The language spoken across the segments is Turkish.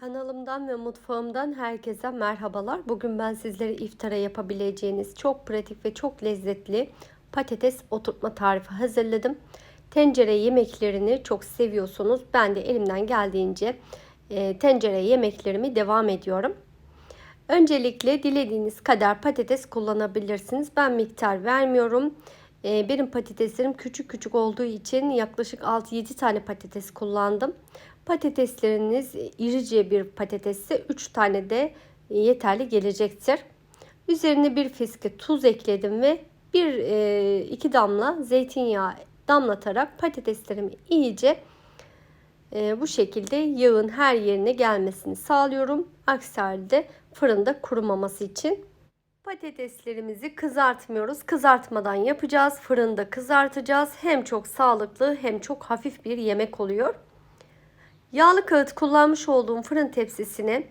Kanalımdan ve mutfağımdan herkese merhabalar. Bugün ben sizlere iftara yapabileceğiniz çok pratik ve çok lezzetli patates oturtma tarifi hazırladım. Tencere yemeklerini çok seviyorsunuz. Ben de elimden geldiğince e, tencere yemeklerimi devam ediyorum. Öncelikle dilediğiniz kadar patates kullanabilirsiniz. Ben miktar vermiyorum. E, benim patateslerim küçük küçük olduğu için yaklaşık 6-7 tane patates kullandım. Patatesleriniz irice bir patatesse 3 tane de yeterli gelecektir. Üzerine bir fiske tuz ekledim ve bir e, iki damla zeytinyağı damlatarak patateslerimi iyice e, bu şekilde yağın her yerine gelmesini sağlıyorum. Aksi halde fırında kurumaması için. Patateslerimizi kızartmıyoruz. Kızartmadan yapacağız. Fırında kızartacağız. Hem çok sağlıklı hem çok hafif bir yemek oluyor. Yağlı kağıt kullanmış olduğum fırın tepsisine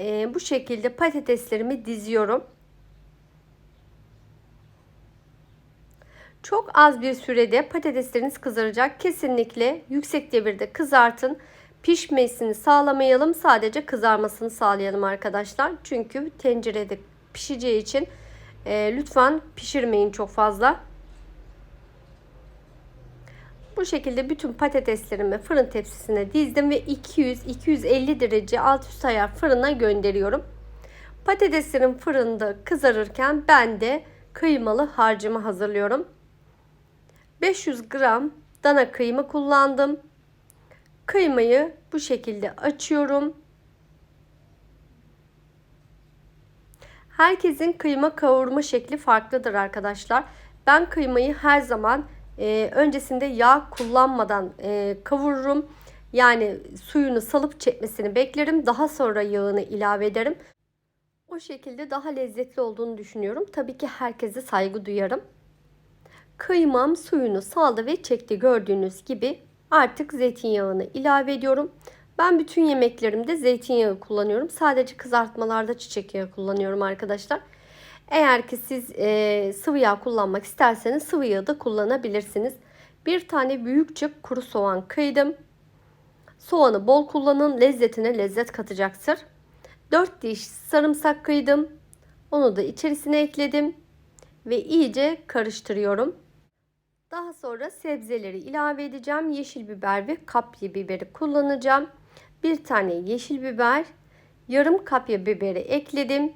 e, bu şekilde patateslerimi diziyorum. Çok az bir sürede patatesleriniz kızaracak. Kesinlikle yüksek devirde kızartın. Pişmesini sağlamayalım. Sadece kızarmasını sağlayalım arkadaşlar. Çünkü tencerede pişeceği için e, lütfen pişirmeyin çok fazla. Bu şekilde bütün patateslerimi fırın tepsisine dizdim ve 200-250 derece alt üst ayar fırına gönderiyorum. Patateslerim fırında kızarırken ben de kıymalı harcımı hazırlıyorum. 500 gram dana kıyma kullandım. Kıymayı bu şekilde açıyorum. Herkesin kıyma kavurma şekli farklıdır arkadaşlar. Ben kıymayı her zaman e, öncesinde yağ kullanmadan e, kavururum. Yani suyunu salıp çekmesini beklerim. Daha sonra yağını ilave ederim. O şekilde daha lezzetli olduğunu düşünüyorum. Tabii ki herkese saygı duyarım. Kıymam suyunu saldı ve çekti gördüğünüz gibi artık zeytinyağını ilave ediyorum. Ben bütün yemeklerimde zeytinyağı kullanıyorum. Sadece kızartmalarda çiçek yağı kullanıyorum arkadaşlar. Eğer ki siz e, sıvı yağ kullanmak isterseniz sıvı yağ da kullanabilirsiniz. Bir tane büyükçe kuru soğan kıydım. Soğanı bol kullanın. Lezzetine lezzet katacaktır. 4 diş sarımsak kıydım. Onu da içerisine ekledim. Ve iyice karıştırıyorum. Daha sonra sebzeleri ilave edeceğim. Yeşil biber ve kapya biberi kullanacağım. Bir tane yeşil biber, yarım kapya biberi ekledim.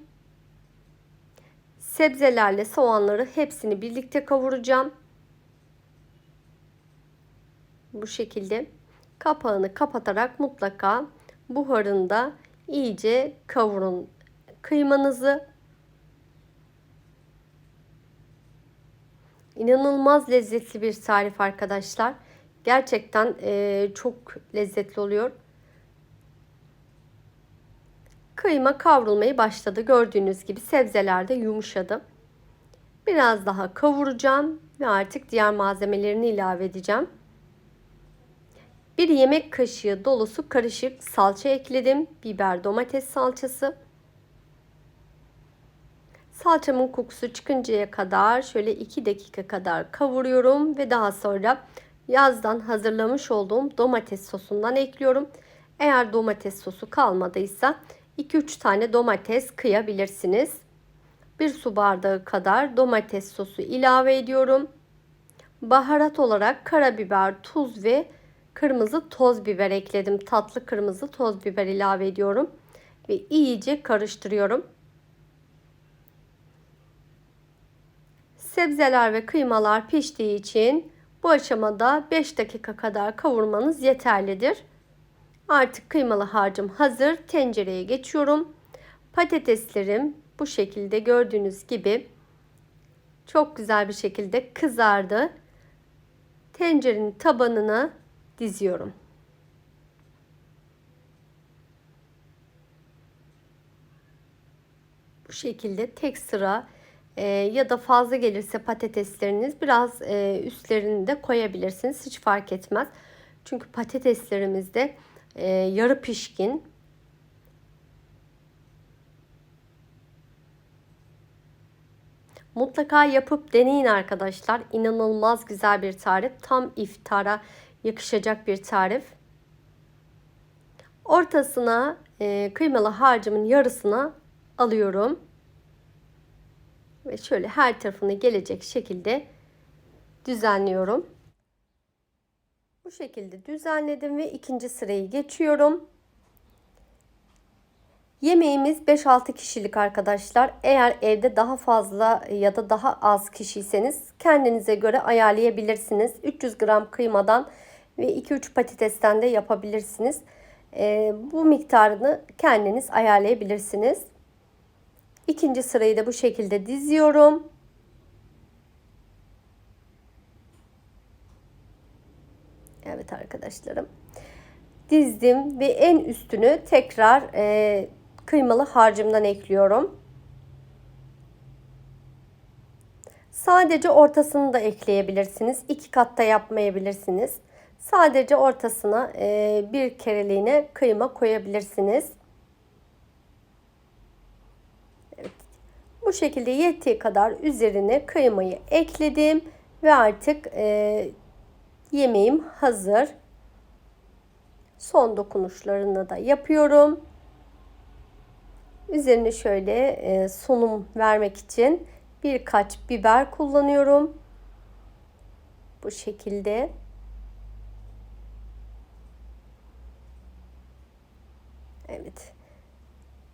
Sebzelerle soğanları hepsini birlikte kavuracağım. Bu şekilde kapağını kapatarak mutlaka buharında iyice kavurun kıymanızı. İnanılmaz lezzetli bir tarif arkadaşlar. Gerçekten e, çok lezzetli oluyor. Kıyma kavrulmaya başladı. Gördüğünüz gibi sebzeler de yumuşadı. Biraz daha kavuracağım ve artık diğer malzemelerini ilave edeceğim. Bir yemek kaşığı dolusu karışık salça ekledim. Biber domates salçası. Salçamın kokusu çıkıncaya kadar şöyle 2 dakika kadar kavuruyorum ve daha sonra yazdan hazırlamış olduğum domates sosundan ekliyorum. Eğer domates sosu kalmadıysa 2-3 tane domates kıyabilirsiniz. 1 su bardağı kadar domates sosu ilave ediyorum. Baharat olarak karabiber, tuz ve kırmızı toz biber ekledim. Tatlı kırmızı toz biber ilave ediyorum ve iyice karıştırıyorum. Sebzeler ve kıymalar piştiği için bu aşamada 5 dakika kadar kavurmanız yeterlidir. Artık kıymalı harcım hazır. Tencereye geçiyorum. Patateslerim bu şekilde gördüğünüz gibi çok güzel bir şekilde kızardı. Tencerenin tabanına diziyorum. Bu şekilde tek sıra e, ya da fazla gelirse patatesleriniz biraz e, üstlerini de koyabilirsiniz. Hiç fark etmez. Çünkü patateslerimizde e, yarı pişkin. Mutlaka yapıp deneyin arkadaşlar. İnanılmaz güzel bir tarif. Tam iftara yakışacak bir tarif. Ortasına e, kıymalı harcımın yarısına alıyorum. Ve şöyle her tarafına gelecek şekilde düzenliyorum. Şekilde düzenledim ve ikinci sırayı geçiyorum. Yemeğimiz 5-6 kişilik arkadaşlar. Eğer evde daha fazla ya da daha az kişiyseniz kendinize göre ayarlayabilirsiniz. 300 gram kıymadan ve 2-3 patatesten de yapabilirsiniz. Ee, bu miktarını kendiniz ayarlayabilirsiniz. İkinci sırayı da bu şekilde diziyorum. Evet arkadaşlarım. Dizdim ve en üstünü tekrar e, kıymalı harcımdan ekliyorum. Sadece ortasını da ekleyebilirsiniz. İki katta yapmayabilirsiniz. Sadece ortasına e, bir kereliğine kıyma koyabilirsiniz. Evet. Bu şekilde yettiği kadar üzerine kıymayı ekledim ve artık e, yemeğim hazır. Son dokunuşlarını da yapıyorum. Üzerine şöyle e, sunum vermek için birkaç biber kullanıyorum. Bu şekilde. Evet.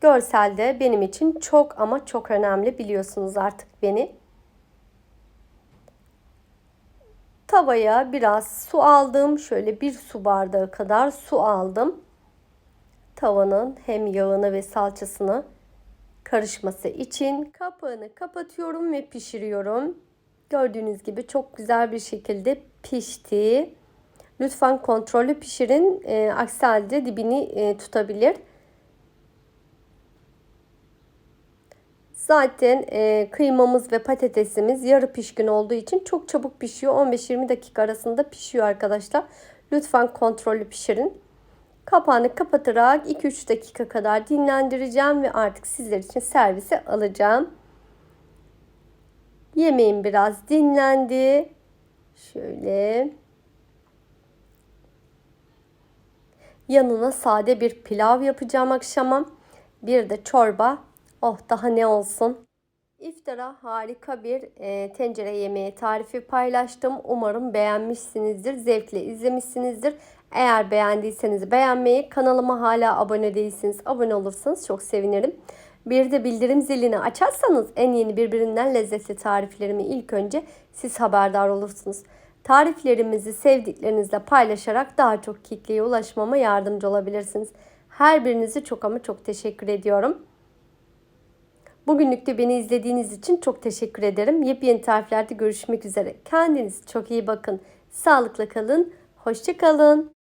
Görselde benim için çok ama çok önemli biliyorsunuz artık beni. Tavaya biraz su aldım. Şöyle bir su bardağı kadar su aldım. Tavanın hem yağını ve salçasını karışması için kapağını kapatıyorum ve pişiriyorum. Gördüğünüz gibi çok güzel bir şekilde pişti. Lütfen kontrollü pişirin. E, aksi halde dibini e, tutabilir. Zaten e, kıymamız ve patatesimiz yarı pişkin olduğu için çok çabuk pişiyor. 15-20 dakika arasında pişiyor arkadaşlar. Lütfen kontrollü pişirin. Kapağını kapatarak 2-3 dakika kadar dinlendireceğim ve artık sizler için servise alacağım. Yemeğim biraz dinlendi. Şöyle. Yanına sade bir pilav yapacağım akşama. Bir de çorba. Oh daha ne olsun. İftara harika bir e, tencere yemeği tarifi paylaştım. Umarım beğenmişsinizdir, zevkle izlemişsinizdir. Eğer beğendiyseniz beğenmeyi, kanalıma hala abone değilsiniz, abone olursanız çok sevinirim. Bir de bildirim zilini açarsanız en yeni birbirinden lezzetli tariflerimi ilk önce siz haberdar olursunuz. Tariflerimizi sevdiklerinizle paylaşarak daha çok kitleye ulaşmama yardımcı olabilirsiniz. Her birinizi çok ama çok teşekkür ediyorum. Bugünlük de beni izlediğiniz için çok teşekkür ederim. Yepyeni tariflerde görüşmek üzere. Kendinize çok iyi bakın. Sağlıkla kalın. Hoşçakalın.